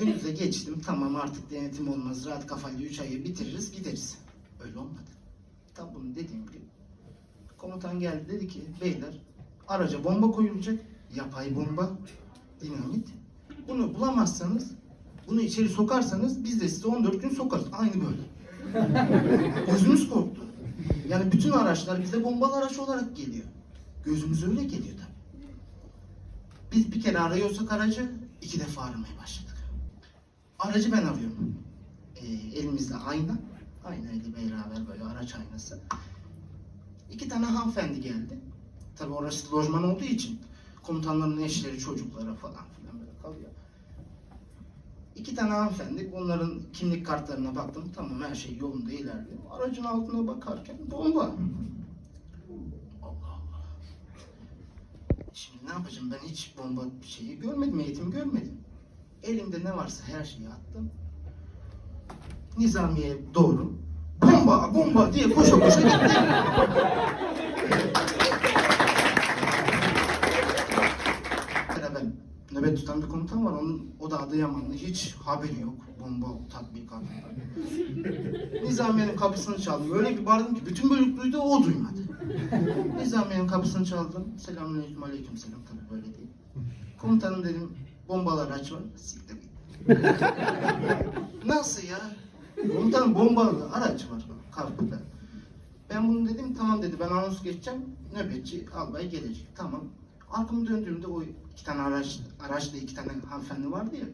Günümüze geçtim. Tamam artık denetim olmaz. Rahat kafayla 3 ayı bitiririz gideriz. Öyle olmadı. Tam bunu dediğim gibi. Komutan geldi dedi ki beyler araca bomba koyulacak. Yapay bomba. Dinamit. Bunu bulamazsanız bunu içeri sokarsanız biz de size 14 gün sokarız. Aynı böyle. Gözümüz korktu. Yani bütün araçlar bize bombalı araç olarak geliyor. Gözümüz öyle geliyor tabii. Biz bir kere arıyorsak aracı iki defa aramaya başladık. Aracı ben arıyorum. Ee, elimizde ayna. Ayna ile beraber böyle araç aynası. İki tane hanımefendi geldi. Tabii orası lojman olduğu için komutanların eşleri, çocuklara falan filan böyle kalıyor. İki tane hanımefendi, onların kimlik kartlarına baktım. Tamam her şey yolunda ilerliyor. Aracın altına bakarken bomba. Şimdi ne yapacağım? Ben hiç bomba şeyi görmedim, eğitim görmedim. Elimde ne varsa her şeyi attım. Nizamiye doğru bomba bomba diye koşa koşa gittim. Nöbet tutan bir komutan var. Onun, o da Adıyamanlı. Hiç haberi yok. Bomba tatbikat. Nizamiye'nin kapısını çaldım. Öyle bir bağırdım ki bütün bölük duydu o duymadı. Nizamiye'nin kapısını çaldım. Selamünaleyküm aleyküm selam tabii böyle değil. Komutanım dedim bombalı araç var. Siktir. Nasıl ya? Komutanım bombalı araç var kapıda. Ben bunu dedim tamam dedi ben anons geçeceğim. Nöbetçi albay gelecek. Tamam. Arkamı döndüğümde o iki tane araç, araçla iki tane hanımefendi vardı ya.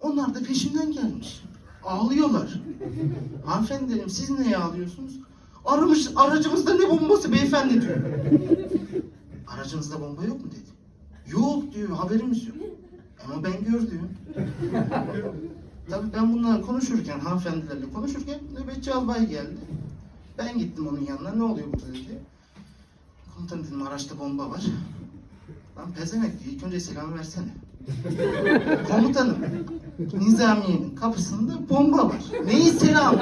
Onlar da peşimden gelmiş. Ağlıyorlar. Hanımefendi dedim siz neye ağlıyorsunuz? Aramış, aracımızda ne bombası beyefendi diyor. Aracınızda bomba yok mu dedi. Yok diyor haberimiz yok. Ama ben gördüm. Tabii ben bunlarla konuşurken, hanımefendilerle konuşurken nöbetçi albay geldi. Ben gittim onun yanına, ne oluyor burada dedi. Komutanım dedim araçta bomba var. Lan pezemek diyor, ilk önce selam versene. Komutanım, Nizamiye'nin kapısında bomba var. Neyi selam?